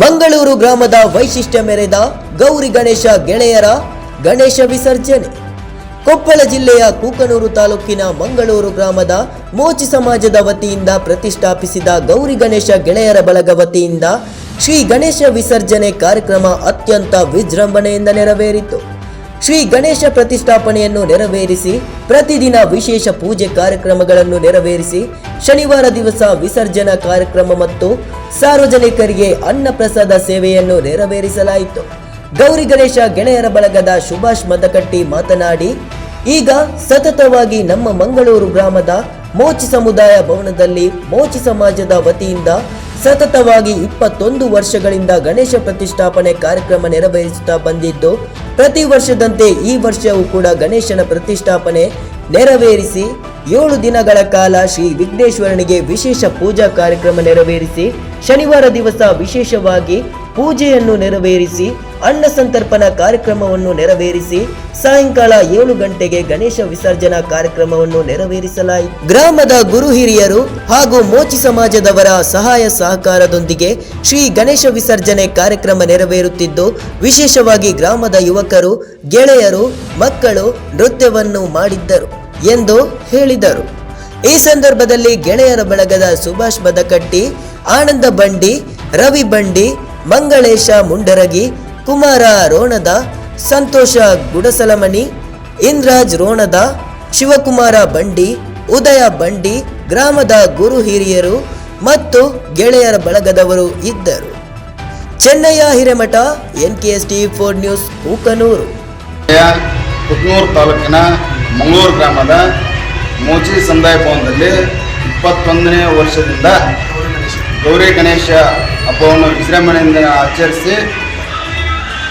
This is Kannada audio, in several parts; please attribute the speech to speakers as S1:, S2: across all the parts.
S1: ಮಂಗಳೂರು ಗ್ರಾಮದ ವೈಶಿಷ್ಟ್ಯ ಮೆರೆದ ಗೌರಿ ಗಣೇಶ ಗೆಳೆಯರ ಗಣೇಶ ವಿಸರ್ಜನೆ. ಕೊಪ್ಪಳ ಜಿಲ್ಲೆಯ ಕೂಕನೂರು ತಾಲೂಕಿನ ಮಂಗಳೂರು ಗ್ರಾಮದ ಮೋಚಿ ಸಮಾಜದ ವತಿಯಿಂದ ಪ್ರತಿಷ್ಠಾಪಿಸಿದ ಗೌರಿ ಗಣೇಶ ಗೆಳೆಯರ ಬಳಗ ವತಿಯಿಂದ ಶ್ರೀ ಗಣೇಶ ವಿಸರ್ಜನೆ ಕಾರ್ಯಕ್ರಮ ಅತ್ಯಂತ ವಿಜೃಂಭಣೆಯಿಂದ ನೆರವೇರಿತು. ಶ್ರೀ ಗಣೇಶ ಪ್ರತಿಷ್ಠಾಪನೆಯನ್ನು ನೆರವೇರಿಸಿ, ಪ್ರತಿದಿನ ವಿಶೇಷ ಪೂಜೆ ಕಾರ್ಯಕ್ರಮಗಳನ್ನು ನೆರವೇರಿಸಿ, ಶನಿವಾರ ದಿವಸ ವಿಸರ್ಜನಾ ಕಾರ್ಯಕ್ರಮ ಮತ್ತು ಸಾರ್ವಜನಿಕರಿಗೆ ಅನ್ನಪ್ರಸಾದ ಸೇವೆಯನ್ನು ನೆರವೇರಿಸಲಾಯಿತು. ಗೌರಿ ಗಣೇಶ ಗೆಳೆಯರ ಬಳಗದ ಸುಭಾಷ್ ಮದಕಟ್ಟಿ ಮಾತನಾಡಿ, ಈಗ ಸತತವಾಗಿ ನಮ್ಮ ಮಂಗಳೂರು ಗ್ರಾಮದ ಮೋಚಿ ಸಮುದಾಯ ಭವನದಲ್ಲಿ ಮೋಚಿ ಸಮಾಜದ ವತಿಯಿಂದ ಸತತವಾಗಿ ಇಪ್ಪತ್ತೊಂದು ವರ್ಷಗಳಿಂದ ಗಣೇಶ ಪ್ರತಿಷ್ಠಾಪನೆ ಕಾರ್ಯಕ್ರಮ ನೆರವೇರಿಸುತ್ತಾ ಬಂದಿದ್ದು ಪ್ರತಿ ವರ್ಷದಂತೆ ಈ ವರ್ಷವೂ ಕೂಡ ಗಣೇಶನ ಪ್ರತಿಷ್ಠಾಪನೆ ನೆರವೇರಿಸಿ ಏಳು ದಿನಗಳ ಕಾಲ ಶ್ರೀ ವಿಘ್ನೇಶ್ವರನಿಗೆ ವಿಶೇಷ ಪೂಜಾ ಕಾರ್ಯಕ್ರಮ ನೆರವೇರಿಸಿ, ಶನಿವಾರ ದಿವಸ ವಿಶೇಷವಾಗಿ ಪೂಜೆಯನ್ನು ನೆರವೇರಿಸಿ, ಅನ್ನ ಸಂತರ್ಪಣ ಕಾರ್ಯಕ್ರಮವನ್ನು ನೆರವೇರಿಸಿ, ಸಾಯಂಕಾಲ ಏಳು ಗಂಟೆಗೆ ಗಣೇಶ ವಿಸರ್ಜನಾ ಕಾರ್ಯಕ್ರಮವನ್ನು ನೆರವೇರಿಸಲಾಯಿತು. ಗ್ರಾಮದ ಗುರು ಹಿರಿಯರು ಹಾಗೂ ಮೋಚಿ ಸಮಾಜದವರ ಸಹಾಯ ಸಹಕಾರದೊಂದಿಗೆ ಶ್ರೀ ಗಣೇಶ ವಿಸರ್ಜನೆ ಕಾರ್ಯಕ್ರಮ ನೆರವೇರುತ್ತಿದ್ದು, ವಿಶೇಷವಾಗಿ ಗ್ರಾಮದ ಯುವಕರು, ಗೆಳೆಯರು, ಮಕ್ಕಳು ನೃತ್ಯವನ್ನು ಮಾಡಿದ್ದರು. ಎಂದು ಹೇಳಿದರು. ಈ ಸಂದರ್ಭದಲ್ಲಿ ಗೆಳೆಯರ ಬಳಗದ ಸುಭಾಷ್ ಬದಕಟ್ಟಿ, ಆನಂದ ಬಂಡಿ, ರವಿ ಬಂಡಿ, ಮಂಗಳೇಶ ಮುಂಡರಗಿ, ಕುಮಾರ ರೋಣದ, ಸಂತೋಷ ಗುಡಸಲಮಣಿ, ಇಂದ್ರಾಜ್ ರೋಣದ, ಶಿವಕುಮಾರ ಬಂಡಿ, ಉದಯ ಬಂಡಿ, ಗ್ರಾಮದ ಗುರು ಹಿರಿಯರು ಮತ್ತು ಗೆಳೆಯರ ಬಳಗದವರು ಇದ್ದರು. Chennayya Hiremath N K S T four news Kukanur
S2: ತಾಲೂಕಿನ ಮಂಗಳೂರು ಗ್ರಾಮದ ಮೋಚಿ ಸಮುದಾಯ ಭವನದಲ್ಲಿ ಇಪ್ಪತ್ತೊಂದನೇ ವರ್ಷದಿಂದ ಗೌರಿ ಗಣೇಶ ಹಬ್ಬವನ್ನು ವಿಜೃಂಭಣೆಯಿಂದ ಆಚರಿಸಿ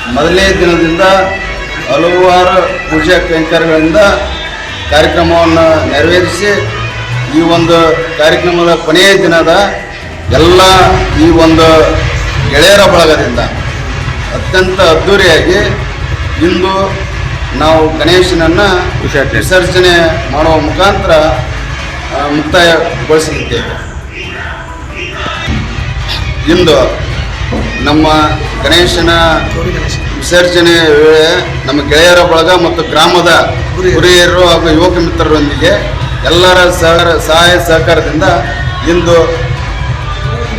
S2: ಮೊದಲನೇ ದಿನದಿಂದ ಹಲವಾರು ಪೂಜಾ ಕೈಂಕರ್ಯಗಳಿಂದ ಕಾರ್ಯಕ್ರಮವನ್ನು ನೆರವೇರಿಸಿ ಈ ಒಂದು ಕಾರ್ಯಕ್ರಮದ ಕೊನೆಯ ದಿನದ ಎಲ್ಲ ಈ ಒಂದು ಗೆಳೆಯರ ಬಳಗದಿಂದ ಅತ್ಯಂತ ಅದ್ಧೂರಿಯಾಗಿ ಇಂದು ನಾವು ಗಣೇಶನನ್ನು ವಿಸರ್ಜನೆ. ಮಾಡುವ ಮುಖಾಂತರ ಮುಕ್ತಾಯಗೊಳಿಸಲಿದ್ದೇವೆ ಇಂದು ನಮ್ಮ ಗಣೇಶನ ವಿಸರ್ಜನೆ ವೇಳೆ ನಮ್ಮ ಗೆಳೆಯರ ಬಳಗ ಮತ್ತು ಗ್ರಾಮದ ಹಿರಿಯರು ಹಾಗೂ ಯುವಕ ಮಿತ್ರರೊಂದಿಗೆ ಎಲ್ಲರ ಸಹಕಾರ ಸಹಾಯ ಸಹಕಾರದಿಂದ ಇಂದು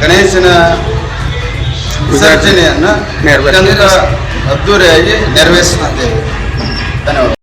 S2: ಗಣೇಶನ ವಿಸರ್ಜನೆಯನ್ನು ಅದ್ದೂರಿಯಾಗಿ ನೆರವೇರಿಸುತ್ತಿದ್ದೇವೆ തന്നെ